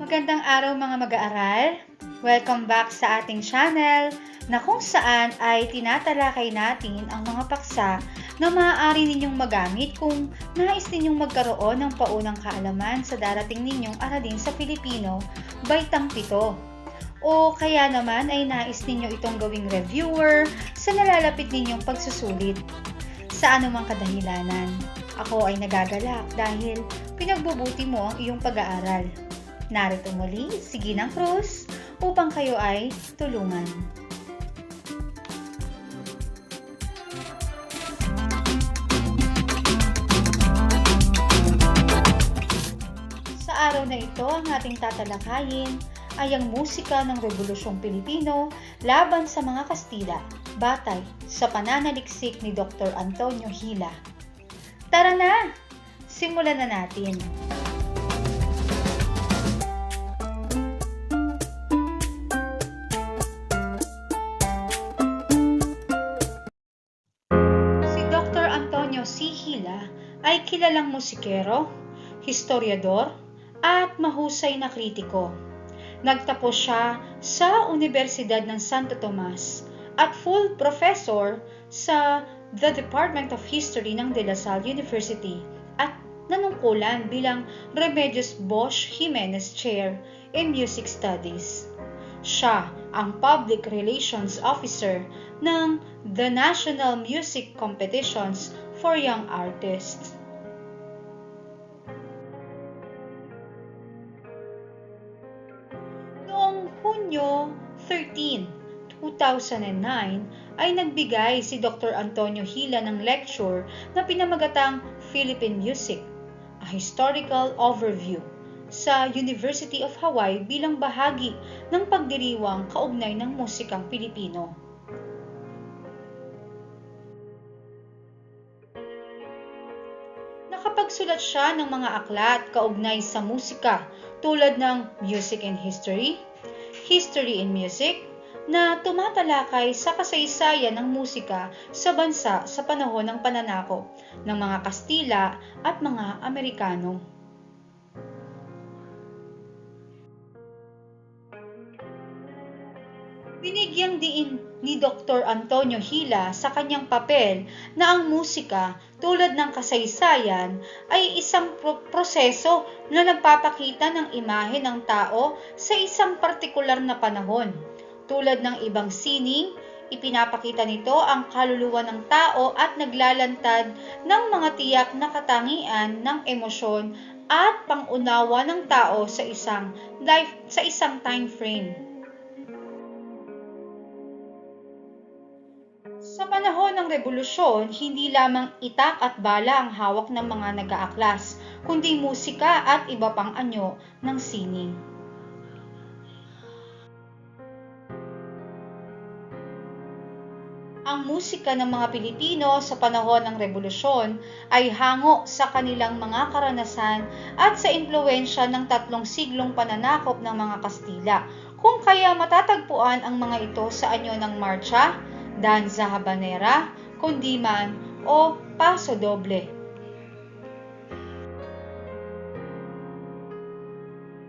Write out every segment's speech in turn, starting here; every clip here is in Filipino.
Magandang araw mga mag-aaral! Welcome back sa ating channel na kung saan ay tinatalakay natin ang mga paksa na maaari ninyong magamit kung nais ninyong magkaroon ng paunang kaalaman sa darating ninyong aralin sa Filipino baitang pito. O kaya naman ay nais ninyo itong gawing reviewer sa nalalapit ninyong pagsusulit sa anumang kadahilanan. Ako ay nagagalak dahil pinagbubuti mo ang iyong pag-aaral. Narito muli si Ginang Cruz upang kayo ay tulungan. Sa araw na ito, ang ating tatalakayin ay ang musika ng Rebolusyong Pilipino laban sa mga Kastila, batay sa pananaliksik ni Dr. Antonio Hila. Tara na! Simulan na natin. Si Dr. Antonio C. Hila ay kilalang musikero, historiador, at mahusay na kritiko. Nagtapos siya sa Universidad ng Santo Tomas at full professor sa the Department of History ng De La Salle University nanungkulan bilang Remedios Bosch Jimenez Chair in Music Studies. Siya ang Public Relations Officer ng the National Music Competitions for Young Artists. Noong Hunyo 13, 2009 ay nagbigay si Dr. Antonio Hila ng lecture na pinamagatang Philippine Music, Historical Overview sa University of Hawaii bilang bahagi ng pagdiriwang kaugnay ng musikang Pilipino. Nakapagsulat siya ng mga aklat kaugnay sa musika tulad ng Music and History, History in Music, na tumatalakay sa kasaysayan ng musika sa bansa sa panahon ng pananakop ng mga Kastila at mga Amerikano. Binigyang diin ni Dr. Antonio Hila sa kanyang papel na ang musika tulad ng kasaysayan ay isang pro- proseso na nagpapakita ng imahe ng tao sa isang partikular na panahon. Tulad ng ibang sining, ipinapakita nito ang kaluluwa ng tao at naglalantad ng mga tiyak na katangian ng emosyon at pangunawa ng tao sa isang life sa isang time frame. Sa panahon ng revolusyon, hindi lamang itak at bala ang hawak ng mga nag-aaklas, kundi musika at iba pang anyo ng sining. Ang musika ng mga Pilipino sa panahon ng revolusyon ay hango sa kanilang mga karanasan at sa impluensya ng tatlong siglong pananakop ng mga Kastila, kung kaya matatagpuan ang mga ito sa anyo ng marcha, danza habanera, kundiman o paso doble.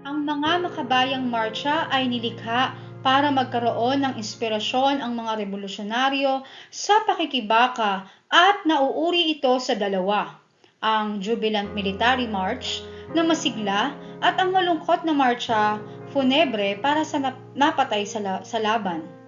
Ang mga makabayang marcha ay nilikha para magkaroon ng inspirasyon ang mga revolusyonaryo sa pakikibaka at nauuri ito sa dalawa, ang Jubilant Military March na masigla at ang malungkot na marcha funebre para sa nap- napatay sa, sa laban.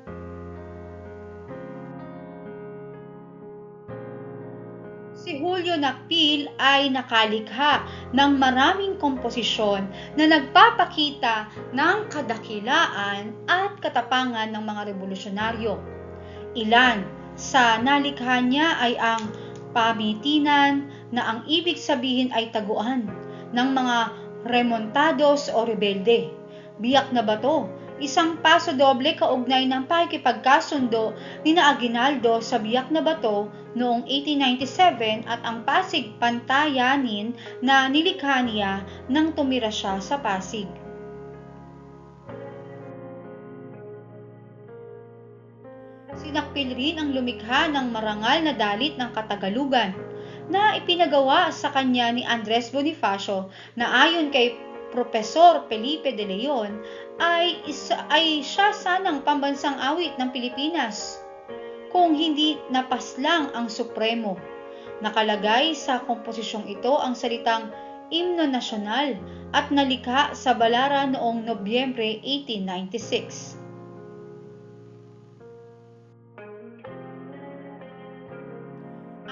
Julio Nakpil ay nakalikha ng maraming komposisyon na nagpapakita ng kadakilaan at katapangan ng mga revolusyonaryo. Ilan sa nalikha niya ay ang pamitinan na ang ibig sabihin ay taguan ng mga remontados o rebelde. Biyak na bato, isang paso doble kaugnay ng pakikipagkasundo ni na Aguinaldo sa Biyak na Bato noong 1897 at ang Pasig Pantayanin na nilikha niya nang tumira siya sa Pasig. Sinakpil rin ang lumikha ng marangal na dalit ng Katagalugan na ipinagawa sa kanya ni Andres Bonifacio na ayon kay Profesor Felipe de Leon ay, isa, ay siya sanang pambansang awit ng Pilipinas kung hindi napaslang ang Supremo. Nakalagay sa komposisyong ito ang salitang Imno Nasyonal at nalikha sa Balara noong Nobyembre 1896.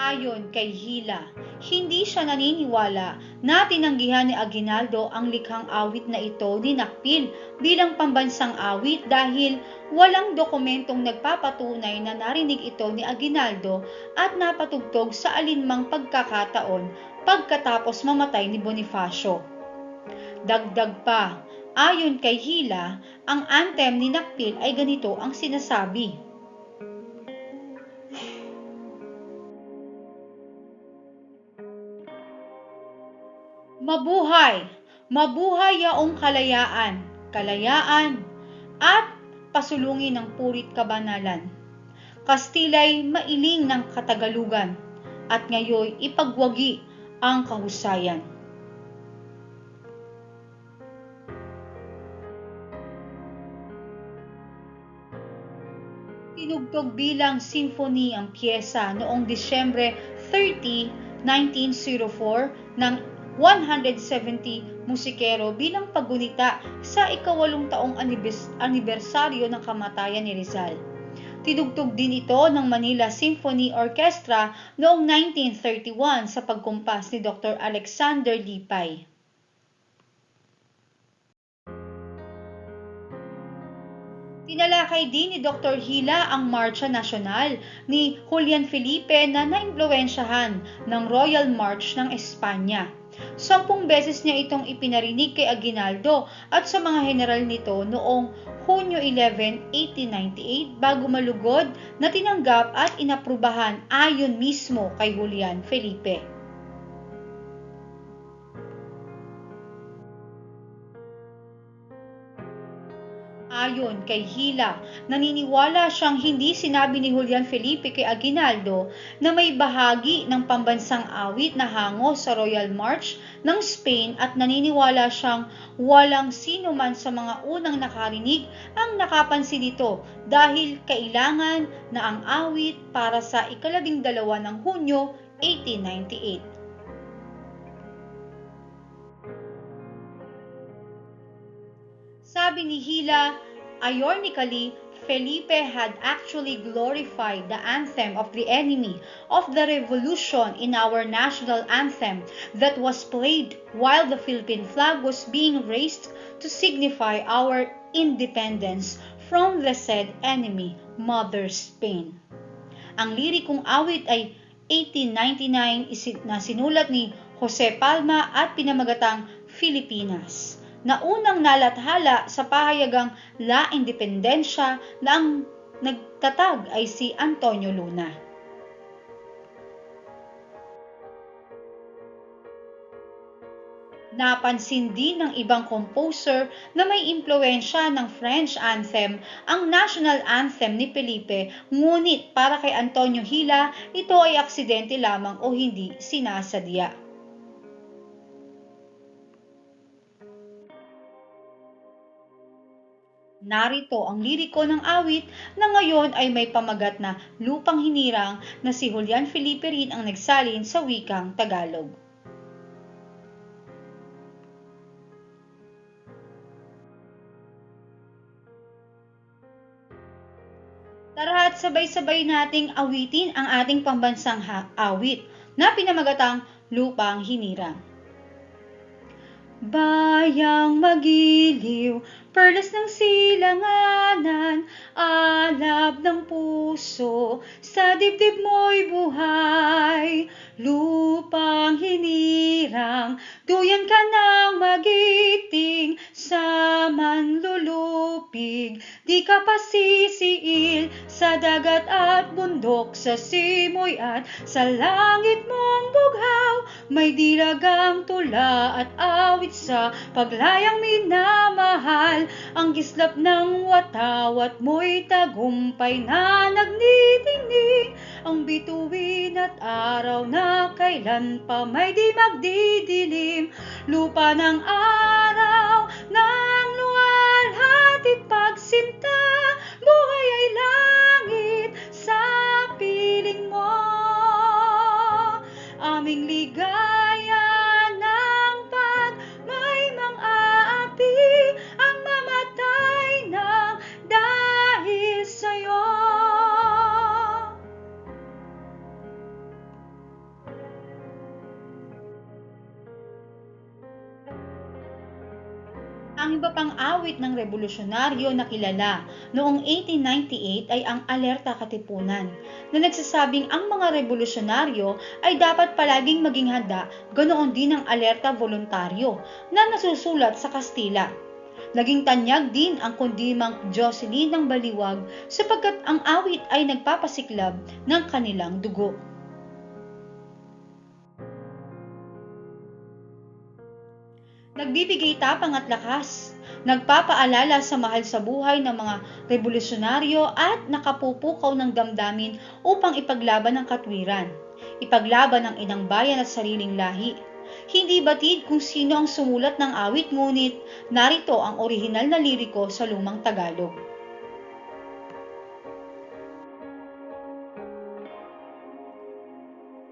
Ayon kay Hila, hindi siya naniniwala na tinanggihan ni Aguinaldo ang likhang awit na ito ni Nakpil bilang pambansang awit dahil walang dokumentong nagpapatunay na narinig ito ni Aguinaldo at napatugtog sa alinmang pagkakataon pagkatapos mamatay ni Bonifacio. Dagdag pa, ayon kay Hila, ang anthem ni Nakpil ay ganito ang sinasabi. Mabuhay! Mabuhay yaong kalayaan, kalayaan, at pasulungin ng purit kabanalan. Kastila'y mailing ng katagalugan, at ngayoy ipagwagi ang kahusayan. Tinugtog bilang symphony ang pyesa noong Disyembre 30, 1904 ng 170 musikero bilang paggunita sa ikawalong taong anibersaryo ng kamatayan ni Rizal. Tinugtog din ito ng Manila Symphony Orchestra noong 1931 sa pagkumpas ni Dr. Alexander Lipay. Tinalakay din ni Dr. Hila ang Marcha Nacional ni Julian Felipe na naimpluensyahan ng Royal March ng Espanya. Sampung beses niya itong ipinarinig kay Aguinaldo at sa mga general nito noong Hunyo 11, 1898 bago malugod na tinanggap at inaprubahan ayon mismo kay Julian Felipe. Ayon kay Hila, naniniwala siyang hindi sinabi ni Julian Felipe kay Aguinaldo na may bahagi ng pambansang awit na hango sa Royal March ng Spain at naniniwala siyang walang sino man sa mga unang nakarinig ang nakapansin nito dahil kailangan na ang awit para sa ikalabing dalawa ng Hunyo 1898. Sabi ni Hila, ironically, Felipe had actually glorified the anthem of the enemy of the revolution in our national anthem that was played while the Philippine flag was being raised to signify our independence from the said enemy, Mother Spain. Ang lirikong awit ay 1899 na sinulat ni Jose Palma at pinamagatang Filipinas na unang nalathala sa pahayagang La Independencia na ang nagtatag ay si Antonio Luna. Napansin din ng ibang composer na may impluensya ng French anthem ang national anthem ni Felipe, ngunit para kay Antonio Hila, ito ay aksidente lamang o hindi sinasadya. Narito ang liriko ng awit na ngayon ay may pamagat na lupang hinirang na si Julian Felipe rin ang nagsalin sa wikang Tagalog. Tara at sabay-sabay nating awitin ang ating pambansang awit na pinamagatang Lupang Hinirang. Bayang magiliw, perlas ng silanganan, alab ng puso, sa dibdib mo'y buhay. Lupang hinirang, duyan ka ng magiting, sa manlulupi daigdig, di ka pasisiil sa dagat at bundok, sa simoy at sa langit mong bughaw. May dilagang tula at awit sa paglayang minamahal, ang gislap ng watawat mo'y tagumpay na nagnitingning, ang bituin at araw na kailan pa may di magdidilim, lupa ng araw ng luwalhatit pagsinta, buhay ay langit sa piling mo. Aming ligaya awit ng revolusyonaryo na kilala noong 1898 ay ang Alerta Katipunan, na nagsasabing ang mga revolusyonaryo ay dapat palaging maging handa, ganoon din ang Alerta Voluntaryo na nasusulat sa Kastila. Naging tanyag din ang kundimang Jocelyn ng Baliwag sapagkat ang awit ay nagpapasiklab ng kanilang dugo. Nagbibigay tapang at lakas, nagpapaalala sa mahal sa buhay ng mga revolusyonaryo at nakapupukaw ng damdamin upang ipaglaban ang katwiran, ipaglaban ang inang bayan at sariling lahi. Hindi batid kung sino ang sumulat ng awit ngunit narito ang orihinal na liriko sa lumang Tagalog.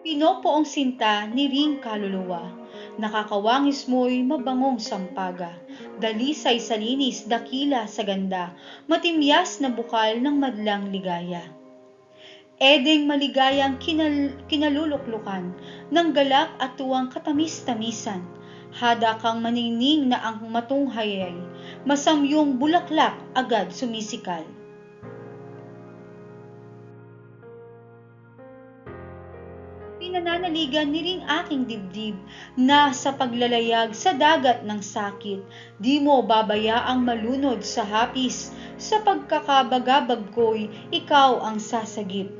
Pinopoong sinta ni Ring Kaluluwa, nakakawangis mo'y mabangong sampaga, dalisay sa linis, dakila sa ganda, matimyas na bukal ng madlang ligaya. Edeng maligayang kinal, kinaluluklukan, ng galak at tuwang katamis-tamisan, hada kang maningning na ang matunghay ay, masamyong bulaklak agad sumisikal. Pinananaligan ni ring aking dibdib na sa paglalayag sa dagat ng sakit, di mo babayaang malunod sa hapis, sa pagkakabagabag ko'y ikaw ang sasagip.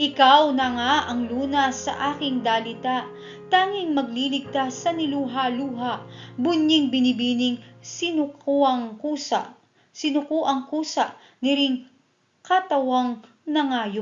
Ikaw na nga ang luna sa aking dalita, tanging magliligtas sa niluha-luha, bunying binibining sinukuang kusa, sinukuang kusa, niring katawang nangayo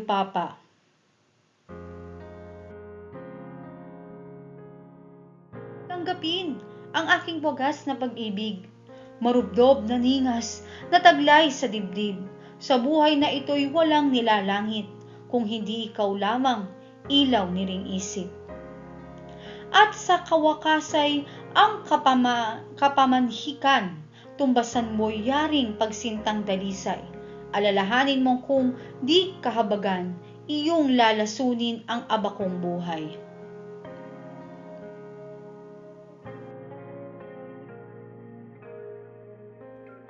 tanggapin ang aking wagas na pag-ibig. Marubdob na ningas, nataglay sa dibdib. Sa buhay na ito'y walang nilalangit, kung hindi ikaw lamang, ilaw ni ring isip. At sa kawakasay, ang kapama, kapamanhikan, tumbasan mo yaring pagsintang dalisay. Alalahanin mo kung di kahabagan, iyong lalasunin ang abakong buhay.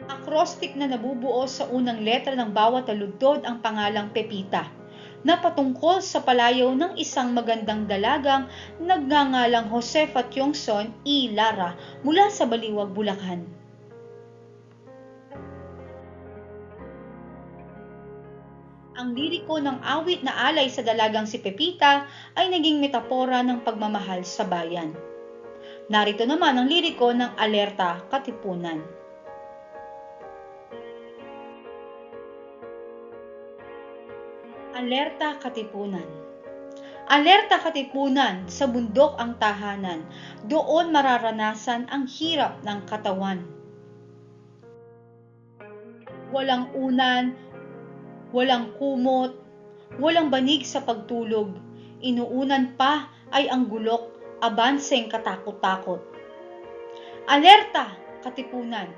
Acrostic na nabubuo sa unang letra ng bawat taludtod ang pangalang Pepita, na patungkol sa palayaw ng isang magandang dalagang nagngangalang Josefa Tiongson E. Lara mula sa Baliwag, Bulacan. Ang liriko ng awit na alay sa dalagang si Pepita ay naging metapora ng pagmamahal sa bayan. Narito naman ang liriko ng Alerta Katipunan. Alerta Katipunan Alerta Katipunan, sa bundok ang tahanan, doon mararanasan ang hirap ng katawan. Walang unan, walang kumot, walang banig sa pagtulog, inuunan pa ay ang gulok, abanseng katakot-takot. Alerta Katipunan,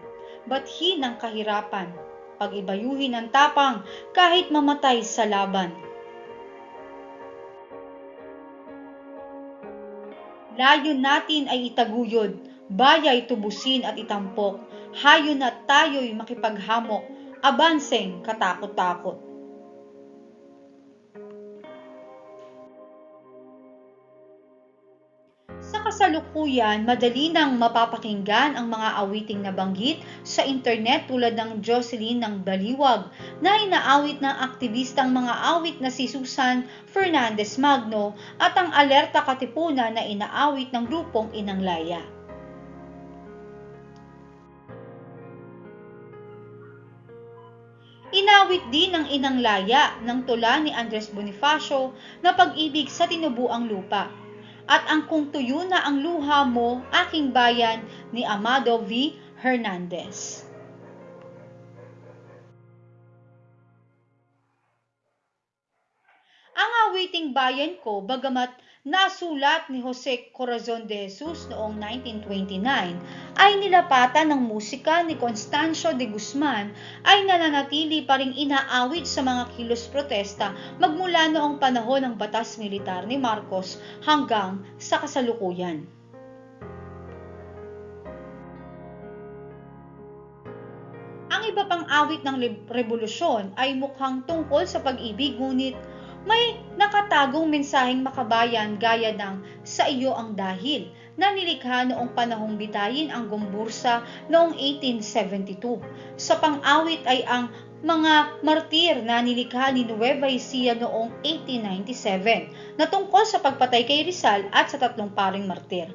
bathin ng kahirapan, pag-ibayuhin ang tapang kahit mamatay sa laban. Layon natin ay itaguyod, bayay tubusin at itampok, hayon at tayo'y makipaghamok, abanseng katakot-takot. Kasalukuyan, madali nang mapapakinggan ang mga awiting nabanggit sa internet tulad ng Jocelyn ng Baliwag na inaawit ng aktivistang mga awit na si Susan Fernandez Magno at ang Alerta Katipunan na inaawit ng grupong Inang Laya. Inawit din ng Inang Laya ng tula ni Andres Bonifacio na pag-ibig sa tinubuang lupa at ang kung tuyo na ang luha mo, aking bayan ni Amado V. Hernandez. Ang awiting bayan ko, bagamat nasulat ni Jose Corazon de Jesus noong 1929, ay nilapatan ng musika ni Constancio de Guzman ay nananatili pa ring inaawit sa mga kilos protesta magmula noong panahon ng batas militar ni Marcos hanggang sa kasalukuyan. Ang iba pang awit ng revolusyon ay mukhang tungkol sa pag-ibig ngunit may nakatagong mensaheng makabayan gaya ng sa iyo ang dahil na nilikha noong panahong bitayin ang Gombursa noong 1872. Sa pang-awit ay ang mga martir na nilikha ni Nueva Ecija noong 1897 na tungkol sa pagpatay kay Rizal at sa tatlong paring martir.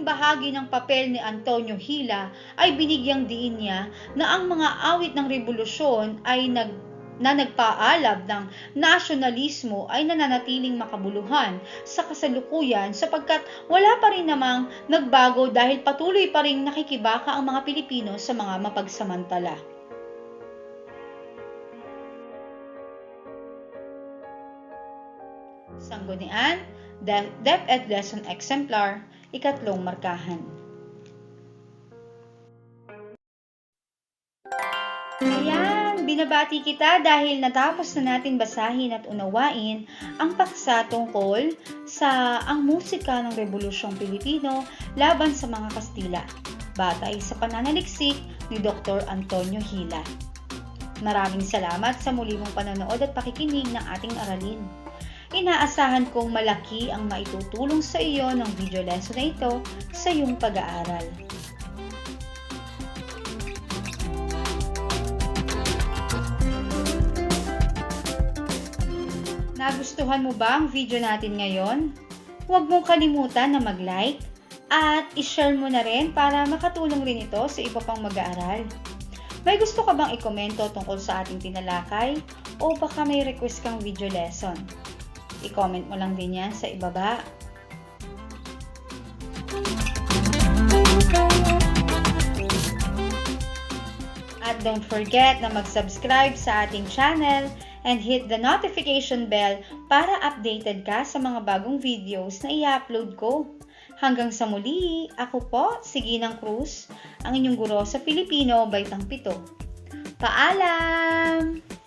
Sa huling bahagi ng papel ni Antonio Hila ay binigyang diin niya na ang mga awit ng revolusyon ay nag na nagpaalab ng nasyonalismo ay nananatiling makabuluhan sa kasalukuyan sapagkat wala pa rin namang nagbago dahil patuloy pa rin nakikibaka ang mga Pilipino sa mga mapagsamantala. Sanggunian, De- DepEd Lesson Exemplar, ikatlong markahan. Ayan, binabati kita dahil natapos na natin basahin at unawain ang paksa tungkol sa ang musika ng Rebolusyong Pilipino laban sa mga Kastila, batay sa pananaliksik ni Dr. Antonio Hila. Maraming salamat sa muli mong panonood at pakikinig ng ating aralin. Inaasahan kong malaki ang maitutulong sa iyo ng video lesson na ito sa iyong pag-aaral. Nagustuhan mo ba ang video natin ngayon? Huwag mong kalimutan na mag-like at i-share mo na rin para makatulong rin ito sa iba pang mag-aaral. May gusto ka bang ikomento tungkol sa ating tinalakay o baka may request kang video lesson? I-comment mo lang din yan sa ibaba. At don't forget na mag-subscribe sa ating channel and hit the notification bell para updated ka sa mga bagong videos na i-upload ko. Hanggang sa muli, ako po, si Ginang Cruz, ang inyong guro sa Filipino, Baitang Pito. Paalam!